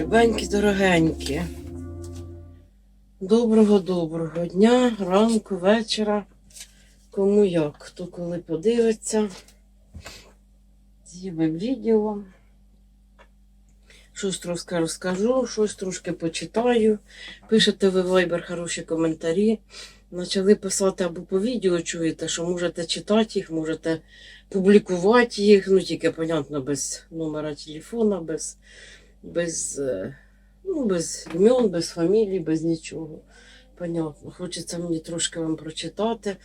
Любенькі, дорогенькі. Доброго доброго дня, ранку, вечора. Кому як, хто коли подивиться. З'явив відео. Щось трошки розкажу, щось трошки почитаю. Пишете ви в Viber хороші коментарі. Почали писати або по відео чуєте, що можете читати їх, можете публікувати їх, ну тільки, понятно, без номера телефона, без, без, е, ну, без імен, без фамілій, без нічого. Понятно. Хочеться мені трошки вам прочитати.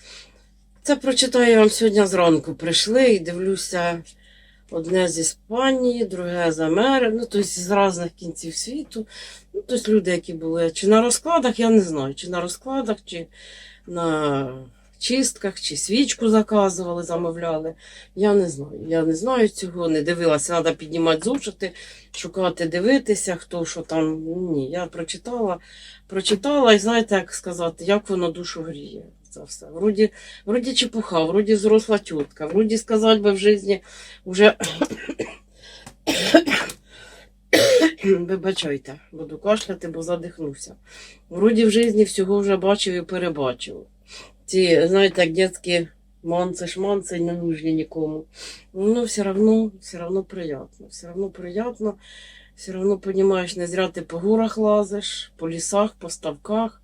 Це прочитаю я вам сьогодні зранку. Прийшли і дивлюся одне з Іспанії, друге з Америки, ну, тобто з різних кінців світу. Ну, тобто люди, які були чи на розкладах, я не знаю, чи на розкладах, чи на чистках, чи свічку заказували, замовляли. Я не знаю. Я не знаю цього, не дивилася. Треба піднімати зошити, шукати, дивитися, хто що там. Ні, я прочитала, прочитала і знаєте, як сказати, як воно душу гріє. Все. Вроді, вроді чепуха, вроді взросла тітка, вроді сказати би в житті вже. Вибачайте, буду кашляти, бо задихнуся. Вроді в житті всього вже бачив і перебачив. Ці, знаєте, як дітські манці-шманці не нужні нікому. Ну, все одно, все одно приємно. Все одно приємно. Все одно, розумієш, не зря ти по горах лазиш, по лісах, по ставках.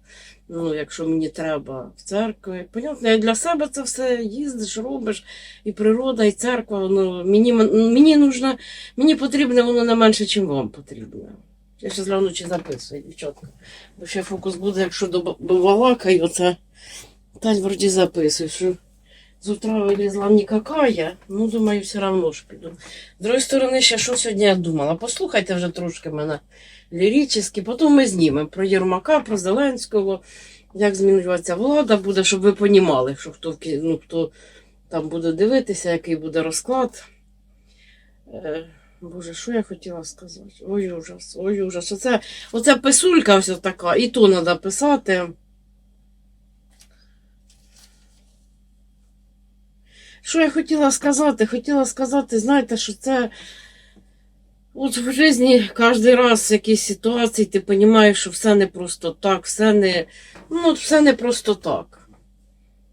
Ну, якщо мені треба в церкві. Понятно, я для себе це все їздиш, робиш, і природа, і церква. Воно, мені, мені, нужно, мені потрібне воно не менше, ніж вам потрібно. Я ще гляну, чи записую, дівчатка. Бо ще фокус буде, якщо до, до балакаю, оце та вроді записую, що з утра вилізла никакая, ну, думаю, все одно ж піду. З другої сторони, ще що сьогодні я думала? Послухайте вже трошки мене ліричні, потім ми знімемо про Єрмака, про Зеленського, як змінюватися влада буде, щоб ви понімали, що хто, ну, хто там буде дивитися, який буде розклад. Е, Боже, що я хотіла сказати? Ой, ужас, ой, ужас. Оце, оце писулька ось така, і то треба писати. Що я хотіла сказати? Хотіла сказати, знаєте, що це от в житті кожен раз в якійсь ситуації ти розумієш, що все не просто так, все не, ну, все не просто так.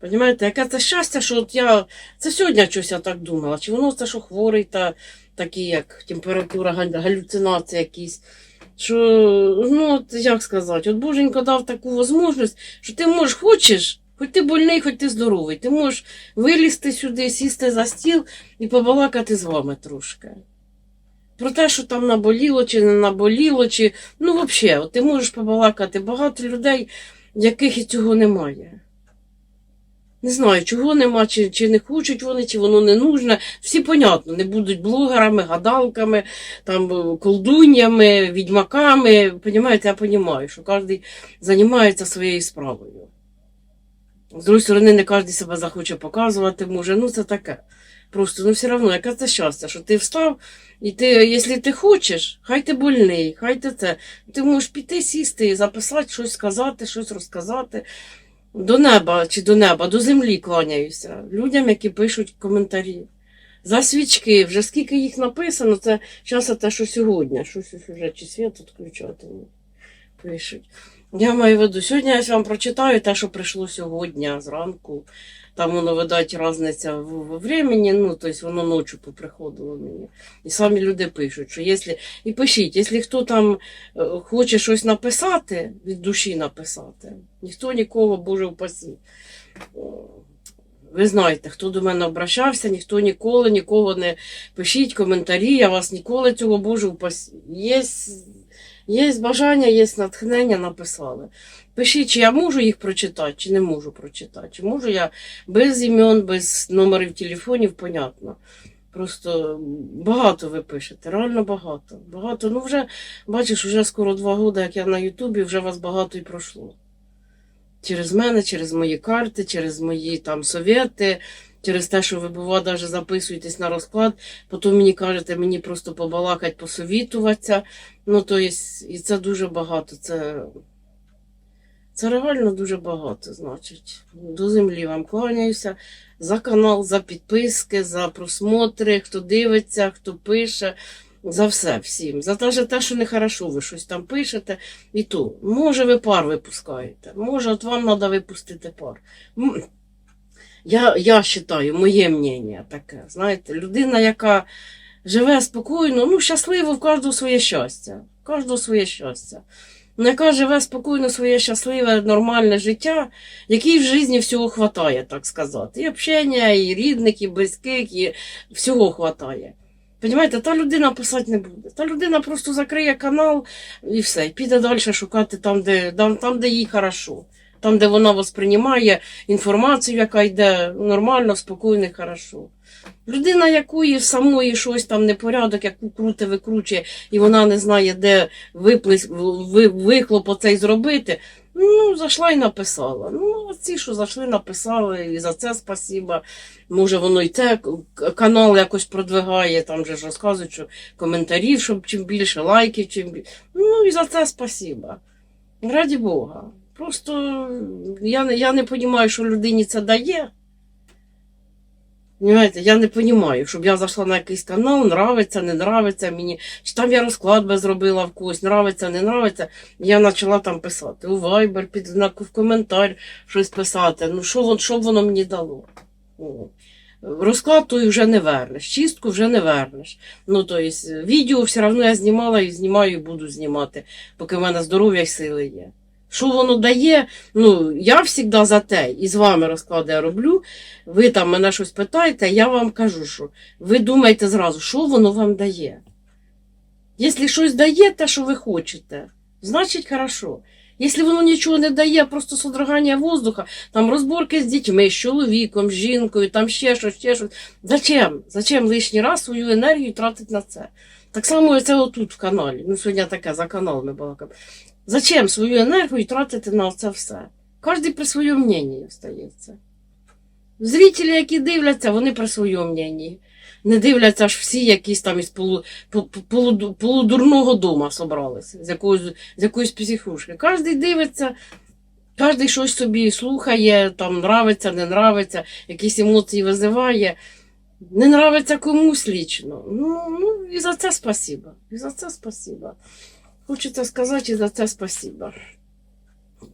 Понімаєте, яке це щастя, що от я це сьогодні щось я так думала. Чи воно це, що хворий, та такі, як температура, галюцинації якісь. Що, ну, от як сказати, от Боженько дав таку можливість, що ти можеш, хочеш, хоч ти больний, хоч ти здоровий, ти можеш вилізти сюди, сісти за стіл і побалакати з вами трошки. Про те, що там наболіло чи не наболіло, чи ну взагалі, ти можеш побалакати. Багато людей, яких і цього немає. Не знаю, чого нема, чи, чи не хочуть вони, чи воно не нужне. Всі понятно, не будуть блогерами, гадалками, там, колдуньями, відьмаками. Понімаєте, я розумію, що кожен займається своєю справою. З другої сторони, не кожен себе захоче показувати може. Ну, це таке. Просто, ну все одно, яке це щастя, що ти встав, і ти, якщо ти хочеш, хай ти больний, хай ти це. Ти можеш піти, сісти, записати, щось сказати, щось розказати. До неба чи до неба, до землі кланяюся. Людям, які пишуть коментарі. За свічки, вже скільки їх написано, це зараз те, що сьогодні. Щось ось уже чи світ відключати пишуть. Я маю виду, сьогодні я вам прочитаю те, що прийшло сьогодні зранку. Там воно, видать, різниця в, в времени, ну, тобто воно ночі поприходило мені. І самі люди пишуть, що якщо. І пишіть, якщо хто там е, хоче щось написати, від душі написати, ніхто нікого, Боже впасі. Ви знаєте, хто до мене обращався, ніхто ніколи нікого не пишіть коментарі, я вас ніколи цього Боже впасі. Є, є бажання, є натхнення, написали. Пишіть, чи я можу їх прочитати, чи не можу прочитати. Чи можу я без імен, без номерів телефонів, понятно. Просто багато ви пишете, реально багато. Багато. Ну вже, бачиш, вже скоро два роки, як я на Ютубі, вже вас багато і пройшло. Через мене, через мої карти, через мої там совєти, через те, що ви, бува, навіть записуєтесь на розклад, потім мені кажете, мені просто побалакать, посовітуватися. Ну, то є, і це дуже багато. Це, це реально дуже багато, значить. До землі вам кланяюся. За канал, за підписки, за просмотри, хто дивиться, хто пише. За все всім. За те, те, що нехорошо, ви щось там пишете. І то, може, ви пар випускаєте, може, от вам треба випустити пар. Я, я вважаю, моє мнення таке. Знаєте, людина, яка живе спокійно, ну, щасливо, в кожного своє щастя. В кожного своє щастя. Ну, яка живе спокійно своє щасливе, нормальне життя, якій в житті всього хватає, так сказати. І общення, і рідних, і близьких, і всього хватає. Понімаєте, та людина писати не буде. Та людина просто закриє канал і все, піде далі шукати там, де, там, там, де їй хорошо. Там, де вона восприймає інформацію, яка йде нормально, спокійно, і хорошо. Людина, якої самої щось там непорядок, яку круте викручує, і вона не знає, де виплес, ви, вихлоп оцей зробити, ну, зайшла і написала. Ну, ці, що зайшли, написали, і за це спасіба. Може, воно і те канал якось продвигає, там же ж розказують, що коментарів, щоб чим більше, лайків, чим більше. Ну і за це спасіба. Раді Бога. Просто я, я не розумію, що людині це дає. Понимаєте, я не розумію, щоб я зайшла на якийсь канал, нравиться, не нравиться мені, чи там я розклад би зробила в когось, нравиться, не нравиться. Я почала там писати у Viber, під в коментар щось писати. Ну, що, вон- що воно мені дало? Розклад той вже не вернеш, чистку вже не вернеш. Ну, то есть, відео все одно я знімала і знімаю, і буду знімати, поки в мене здоров'я і сили є. Що воно дає? Ну, я завжди за те, і з вами розклади я роблю. Ви там мене щось питаєте, я вам кажу, що ви думаєте зразу, що воно вам дає. Якщо щось дає те, що ви хочете, значить хорошо. Якщо воно нічого не дає, просто содрогання воздуха, там розборки з дітьми, з чоловіком, з жінкою, там ще щось, ще щось. Зачем? Зачем лишній раз свою енергію тратити на це? Так само це отут в каналі. Ну, сьогодні таке за канал ми. Зачем свою енергію тратити на це все? Кожен при своєму мненні остається. Зрителі, які дивляться, вони при своєму мненні. Не дивляться аж всі якісь там із полу, по- по- полудурного дома собралися, з якоїсь, з якоїсь психушки. Кожен дивиться, кожен щось собі слухає, там нравиться, не нравиться, якісь емоції визиває. Не нравиться комусь лічно. Ну, ну і за це спасіба. І за це спасіба. Хочеться сказати і за це спасіба.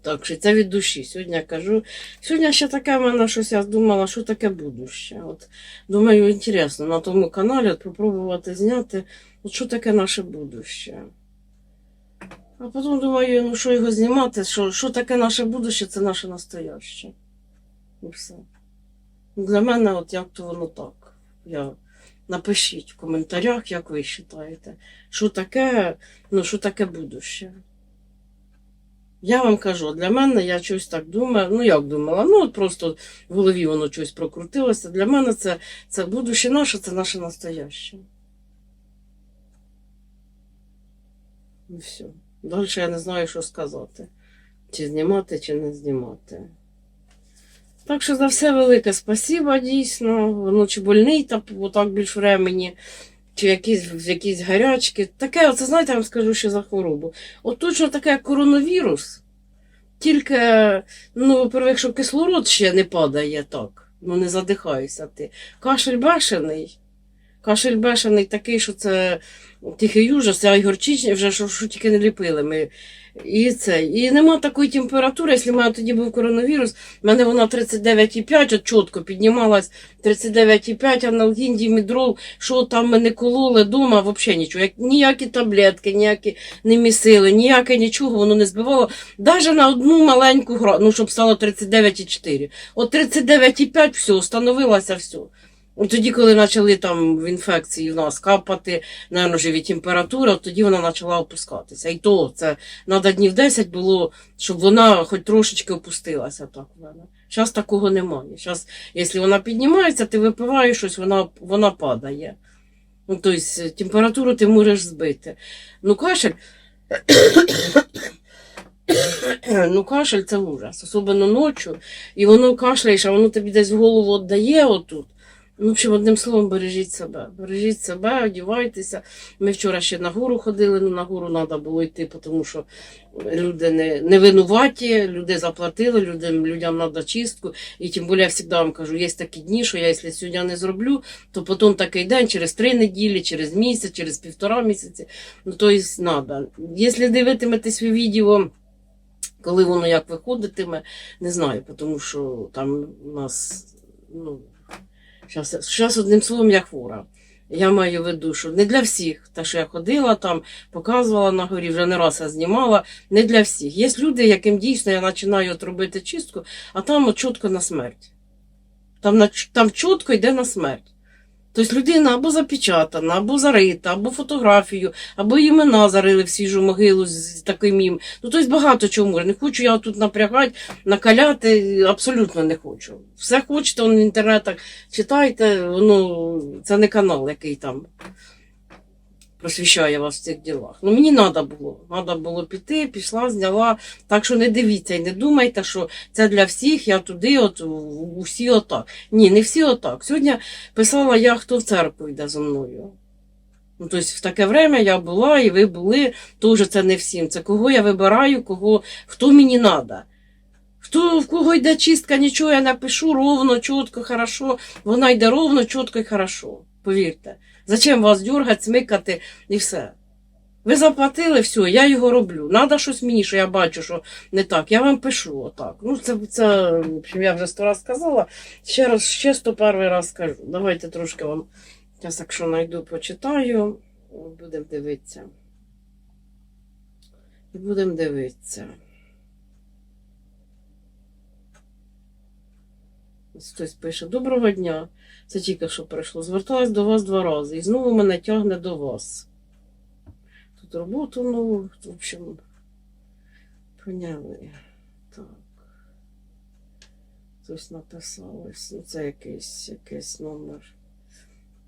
Так що це від душі. Сьогодні я кажу. Сьогодні ще таке в мене щось я думала, що таке будуще. От, думаю, інтересно на тому каналі от, попробувати зняти, от що таке наше будуще. А потім думаю, ну що його знімати, що, що таке наше будуще, це наше настояще. І все. Для мене, от як то воно так. Я... Напишіть в коментарях, як ви вважаєте, що таке, ну, що таке будуще. Я вам кажу, для мене я щось так думаю, ну як думала, ну от просто в голові воно щось прокрутилося. Для мене це, це будуще наше, це наше настояще. І все. Далі я не знаю, що сказати. Чи знімати, чи не знімати. Так що за все велике спасіба, дійсно. Ну, чи больний та так більш времені, чи якісь, якісь гарячки. Таке, оце знаєте, я вам скажу, ще за хворобу. От точно таке як коронавірус. Тільки, ну, во-первых, що кислород ще не падає так, ну не задихаєшся ти. Кашель бешений. Кашель бешений такий, що це тихий ужас, а й горчичні вже що, що тільки не ліпили ми. І це. І нема такої температури, якщо в мене тоді був коронавірус, в мене вона 39,5, от чітко піднімалась 39,5, аналгін, дімідрол, що там мене кололи вдома, взагалі нічого. Як, ніякі таблетки, ніякі не місили, ніяке нічого воно не збивало. Навіть на одну маленьку гра, ну, щоб стало 39,4. От 39,5 все, становилося все. Тоді, коли почали там в інфекції в нас капати, наверное, вже від температури, тоді вона почала опускатися. І то це треба днів 10 було, щоб вона хоч трошечки опустилася так. Зараз такого немає. Зараз, якщо вона піднімається, ти випиваєш щось, вона, вона падає. Ну, тобто температуру ти можеш збити. Ну, кашель. ну, кашель це ужас, особливо ночі. І воно кашляєш, а воно тобі десь в голову віддає отут. Ну, в общем, одним словом, бережіть себе. Бережіть себе, одівайтеся. Ми вчора ще на гору ходили, ну на гору треба було йти, тому що люди не, не винуваті, люди заплатили, людям, людям треба чистку. І тим більше я завжди вам кажу, є такі дні, що я якщо сьогодні не зроблю, то потім такий день, через три неділі, через місяць, через півтора місяці. Ну, то є треба. Якщо дивитиметесь ви відео, коли воно як виходитиме, не знаю, тому що там у нас, ну, зараз одним словом я хвора. Я маю в виду, що не для всіх, те, що я ходила там, показувала на горі, вже не раз я знімала, не для всіх. Є люди, яким дійсно я починаю от робити чистку, а там от чітко на смерть. Там, на, там чітко йде на смерть. Тобто людина або запечатана, або зарита, або фотографію, або імена зарили в свіжу могилу з таким їм. Ну, тобто багато чого може. Не хочу я тут напрягати, накаляти, абсолютно не хочу. Все хочете, в інтернетах читайте, воно це не канал, який там просвіщає вас в цих ділах. Ну мені треба було. Треба було піти, пішла, зняла. Так що не дивіться і не думайте, що це для всіх, я туди, от усі отак. Ні, не всі отак. Сьогодні писала я, хто в церкву йде зі мною. Ну, тобто в таке время я була, і ви були, теж це не всім. Це кого я вибираю, кого, хто мені треба. Хто, в кого йде чистка, нічого я напишу ровно, чітко, хорошо. Вона йде ровно, чітко і хорошо. Повірте. Зачем вас дергати, смикати і все. Ви заплатили, все, я його роблю. Надо щось мені, що я бачу, що не так. Я вам пишу отак. Ну, це, це я вже сто раз сказала. Ще раз, ще сто перший раз скажу. Давайте трошки вам, зараз, якщо знайду, почитаю. Будемо дивитися. І будемо дивитися. Хтось пише: Доброго дня. Це тільки що прийшло. Зверталась до вас два рази і знову мене тягне до вас. Тут роботу нову, в общем, поняли. Так. Хтось написалось. Ну, це якийсь, якийсь номер.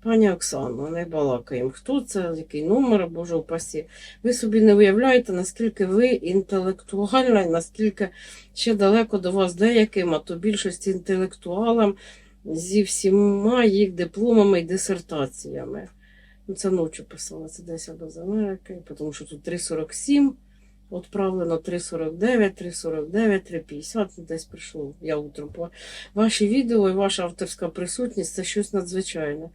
Пані Оксано, не балакаємо. Хто це, який номер, Боже упасі. Ви собі не уявляєте, наскільки ви інтелектуальна, наскільки ще далеко до вас деяким, а то більшості інтелектуалам зі всіма їх дипломами і дисертаціями. Ну, це ночі писала, це десь або з Америки, тому що тут 3,47 відправлено 3,49, 3,49, 3,50, ну, десь прийшло. Я утром. Ваші відео і ваша авторська присутність це щось надзвичайне.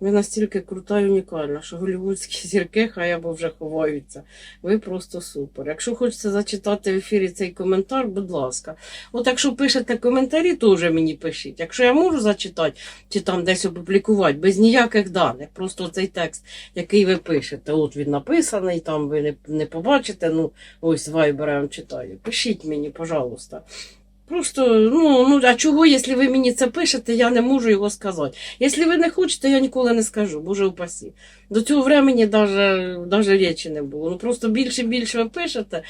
Ви настільки крута і унікальна, що голівудські зірки хай або вже ховаються. Ви просто супер. Якщо хочете зачитати в ефірі цей коментар, будь ласка. От якщо пишете коментарі, теж мені пишіть. Якщо я можу зачитати чи там десь опублікувати, без ніяких даних, просто цей текст, який ви пишете, от він написаний, там ви не, не побачите, ну ось я вам читаю. Пишіть мені, пожалуйста. Просто, ну, ну, а чого, якщо ви мені це пишете, я не можу його сказати. Якщо ви не хочете, я ніколи не скажу, боже упасі. До цього времени даже речі не було. Ну просто більше більше ви пишете.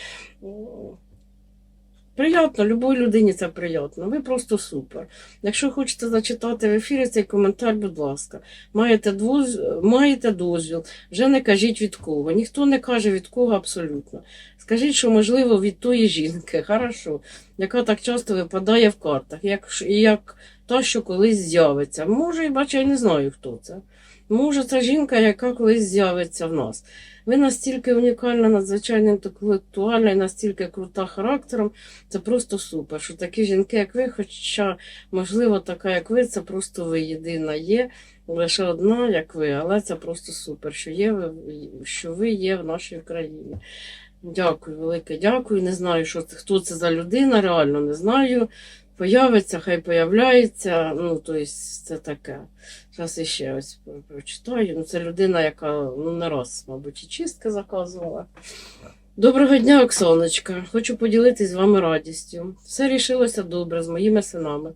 Приятно, любой людині це приємно. Ви просто супер. Якщо хочете зачитати в ефірі цей коментар, будь ласка, маєте, двоз... маєте дозвіл, вже не кажіть від кого. Ніхто не каже від кого абсолютно. Скажіть, що можливо від тої жінки, хорошо, яка так часто випадає в картах, як, як та, що колись з'явиться. Може, і бачу, я не знаю, хто це. Може, це жінка, яка колись з'явиться в нас. Ви настільки унікальна, надзвичайно інтелектуальна і настільки крута характером. Це просто супер. Що такі жінки, як ви, хоча, можливо, така, як ви, це просто ви єдина є, лише одна, як ви, але це просто супер, що є ви, що ви є в нашій країні. Дякую, велике дякую. Не знаю, що це, хто це за людина, реально не знаю. Появиться, хай появляється. Ну, тобто, це таке. Зараз іще ось прочитаю. Ну, це людина, яка ну, не раз, мабуть, і чистки заказувала. Доброго дня, Оксаночка. Хочу поділитись з вами радістю. Все рішилося добре з моїми синами.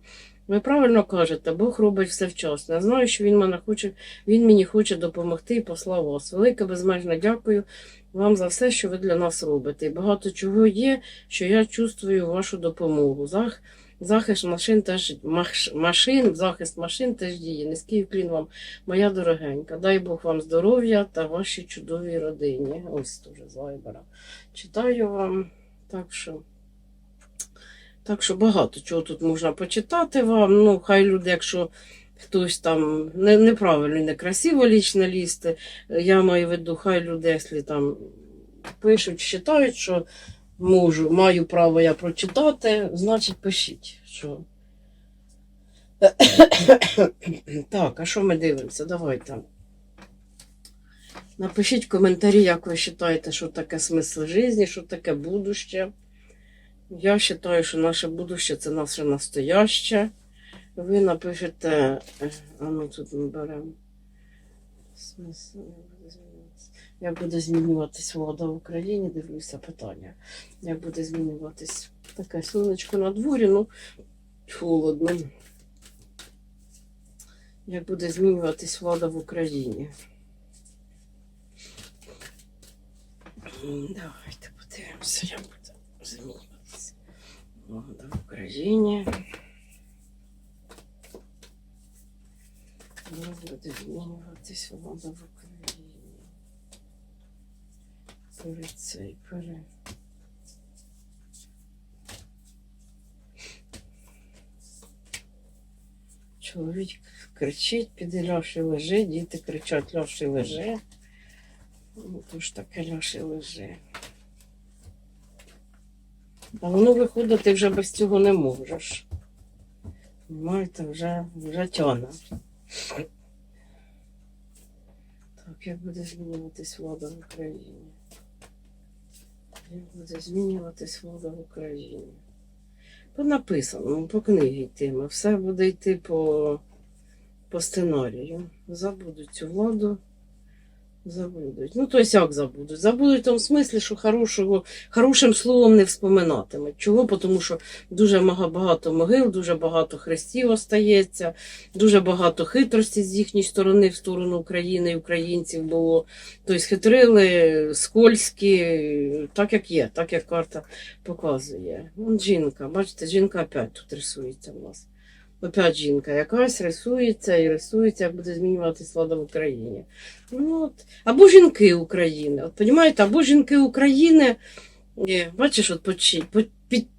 Ви правильно кажете, Бог робить все вчасно. Я знаю, що він мене хоче, він мені хоче допомогти і послав вас. Велике безмежне дякую вам за все, що ви для нас робите. І багато чого є, що я чувствую вашу допомогу. Зах, захист машин теж машин, захист машин теж діє. Низький вклін вам, моя дорогенька. Дай Бог вам здоров'я та вашій чудовій родині. Ось дуже з Вайбера. Читаю вам. Так що. Так що багато чого тут можна почитати вам. Ну, хай люди, якщо хтось там не, неправильно, некрасиво лічно лізти. Я маю в виду, хай люди, якщо там пишуть, вважають, що можу, маю право я прочитати, значить пишіть. Що... так, а що ми дивимося? Давайте. Напишіть в коментарі, як ви вважаєте, що таке смисл життя, що таке будуще. Я вважаю, що наше будуще це наше настояще. Ви напишете, е, а ну тут ми беремо. Смисл як буде змінюватись влада в Україні, дивлюся питання. Як буде змінюватись таке сонечко на дворі, ну холодно. Як буде змінюватись влада в Україні? Давайте подивимося, як буде змінюватись влада в Україні. Як буде змінюватись влада в Україні? Перед цей перед. Чоловік кричить, піде Ляші лежи, діти кричать Ляші лежи. Ну, то ж таке Ляші лежи. А воно виходить, ти вже без цього не можеш. Маєте, вже, вже тяне. Так, як буде змінюватись влада в Україні? Як буде змінюватись влада в Україні? По написаному, по книгі йтиме. Все буде йти по, по сценарію. Забудуть цю владу. Забудуть. Ну, тобто як забудуть? Забудуть в тому смислі, що хорошого, хорошим словом не вспоминатимуть. Чого? Тому що дуже багато могил, дуже багато хрестів остається, дуже багато хитрості з їхньої сторони в сторону України і українців було. Тобто хитрили, скользькі, так як є, так як карта показує. Вон жінка, бачите, жінка опять тут рисується в нас. Опять жінка якась рисується і рисується, як буде змінюватися влада в Україні. Ну, от. Або жінки України. От, понімаєте, або жінки України, е, бачиш, от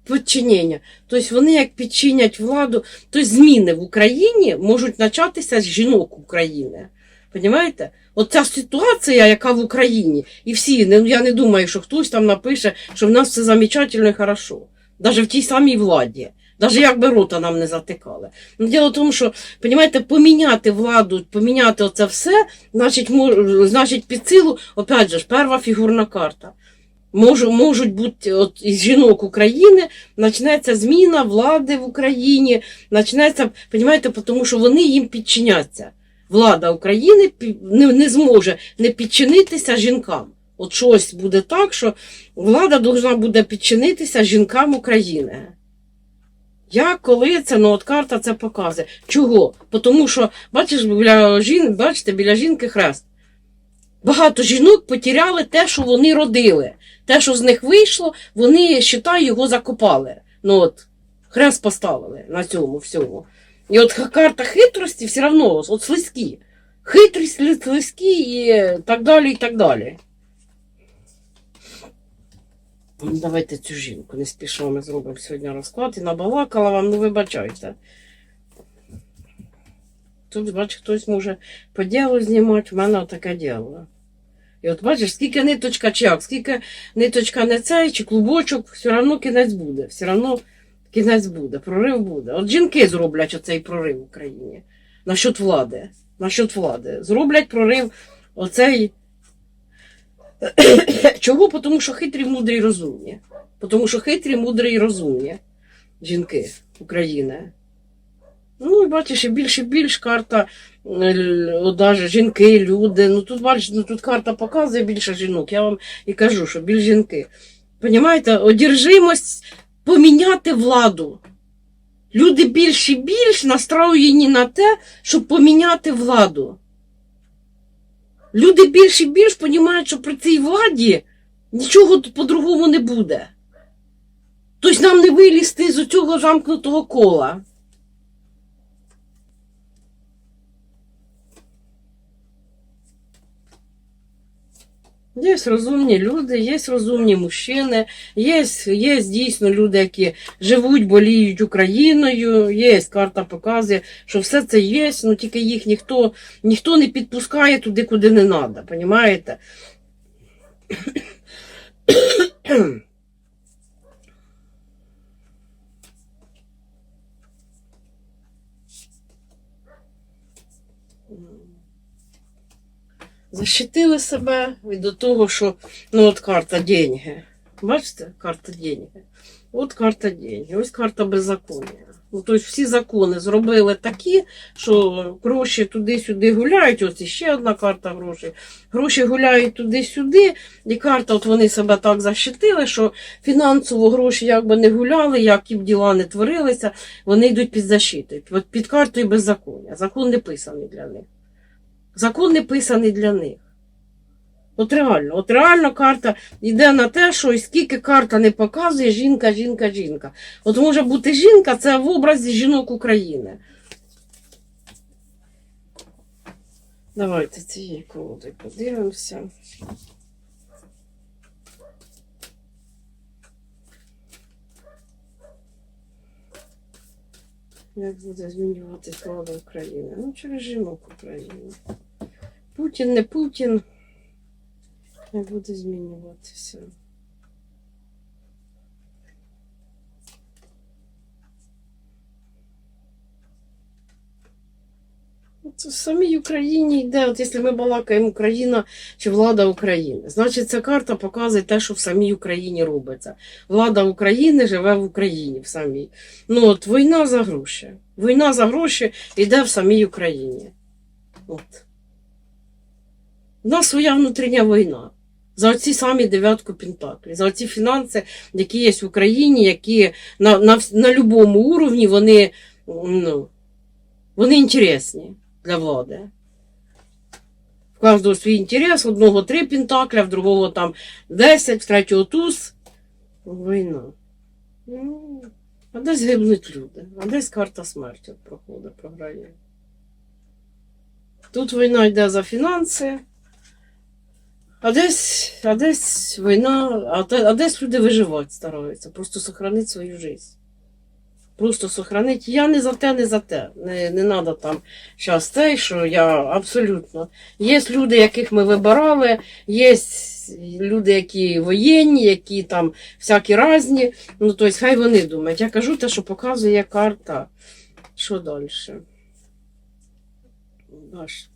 підчинення. Тобто вони як підчинять владу, то зміни в Україні можуть початися з жінок України. Понімаєте? От ситуація, яка в Україні, і всі, я не думаю, що хтось там напише, що в нас все замечательно і хорошо. Навіть в тій самій владі. Навіть як би рота нам не затикали. Ну, діло в тому, що, понімаєте, поміняти владу, поміняти оце все, значить, мож, значить під силу, опять же, перша фігурна карта. Можу, можуть бути от, із жінок України, почнеться зміна влади в Україні, почнеться, понімаєте, тому що вони їм підчиняться. Влада України не, не зможе не підчинитися жінкам. От щось буде так, що влада повинна буде підчинитися жінкам України. Як, коли це, ну от карта це показує. Чого? Тому що, бачиш, біля жін, бачите, біля жінки хрест. Багато жінок потеряли те, що вони родили. Те, що з них вийшло, вони, считай, його закопали. Ну от, хрест поставили на цьому всьому. І от карта хитрості все одно, от слизькі. Хитрість, слизькі і так далі, і так далі. Ну, Давайте цю жінку не спішимо, ми зробимо сьогодні розклад і набалакала вам, ну вибачайте. Тут, бач, хтось може по ділу знімати, в мене таке діло. І от бачиш, скільки ниточка чи як, скільки ниточка не цей, чи клубочок, все одно кінець буде. Все одно кінець буде, прорив буде. От жінки зроблять оцей прорив в Україні. Насчет влади. Насчет влади. Зроблять прорив оцей. Чого? Тому що хитрі, мудрі розумні. Тому що хитрі, мудрі розумні жінки України. Ну, бачиш, і більше і більш карта, е, даже жінки, люди. Ну тут бачиш, ну тут карта показує більше жінок. Я вам і кажу, що більш жінки. Понімаєте, одержимость поміняти владу. Люди більш і більш настроєні на те, щоб поміняти владу. Люди більш і більш розуміють, що при цій владі нічого по-другому не буде. Тобто нам не вилізти з цього замкнутого кола. Є розумні люди, є розумні мужчини, є, є дійсно люди, які живуть, боліють Україною, є карта показує, що все це є, ну тільки їх ніхто, ніхто не підпускає туди, куди не треба, розумієте? Защитили себе від того, що ну от карта деньги. Бачите, карта деньги. От карта деньги, ось карта беззаконня. Ну, тобто всі закони зробили такі, що гроші туди-сюди гуляють. Ось іще одна карта грошей. Гроші гуляють туди-сюди, і карта, от вони себе так защитили, що фінансово гроші як би не гуляли, які б діла не творилися, вони йдуть під защитою. От під картою беззаконня. Закон не писаний для них. Закон не писаний для них. От реально, от реально карта йде на те, що і скільки карта не показує жінка, жінка, жінка. От може бути жінка, це в образі жінок України. Давайте цієї колоди подивимося. Як буде змінюватися влада України? Ну, через жінок України. Путін, не Путін. Як буде змінюватися? Це в самій Україні йде, от якщо ми балакаємо Україна чи влада України, значить ця карта показує те, що в самій Україні робиться. Влада України живе в Україні в самій. Ну от війна за гроші. Війна за гроші йде в самій Україні. От. У нас своя внутрішня війна. За оці самі дев'ятку Пентаклі, за оці фінанси, які є в Україні, які на, на, на будь-якому уровні вони, ну, вони інтересні для влади. В кожного свій інтерес, одного три пентакля, в другого там 10, в третього туз. Війна. Ну, а десь гибнуть люди, а десь карта смерті проходить, програє. Тут війна йде за фінанси. А десь, а десь війна, а, а десь люди виживати стараються, просто сохранити свою життя. Просто сохранити. Я не за те, не за те. Не, не треба там зараз те, що я абсолютно. Є люди, яких ми вибирали, є люди, які воєнні, які там всякі різні. Ну, тобто, хай вони думають. Я кажу те, що показує карта. Що далі? Баш.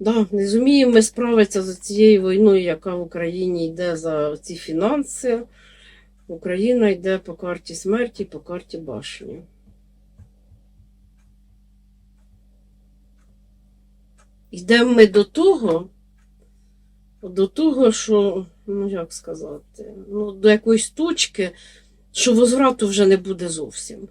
Да, не зуміємо ми справитися з цією війною, яка в Україні йде за ці фінанси. Україна йде по карті смерті, по карті башні. Йдемо ми до того, до того, що, ну як сказати, ну, до якоїсь точки, що возврату вже не буде зовсім.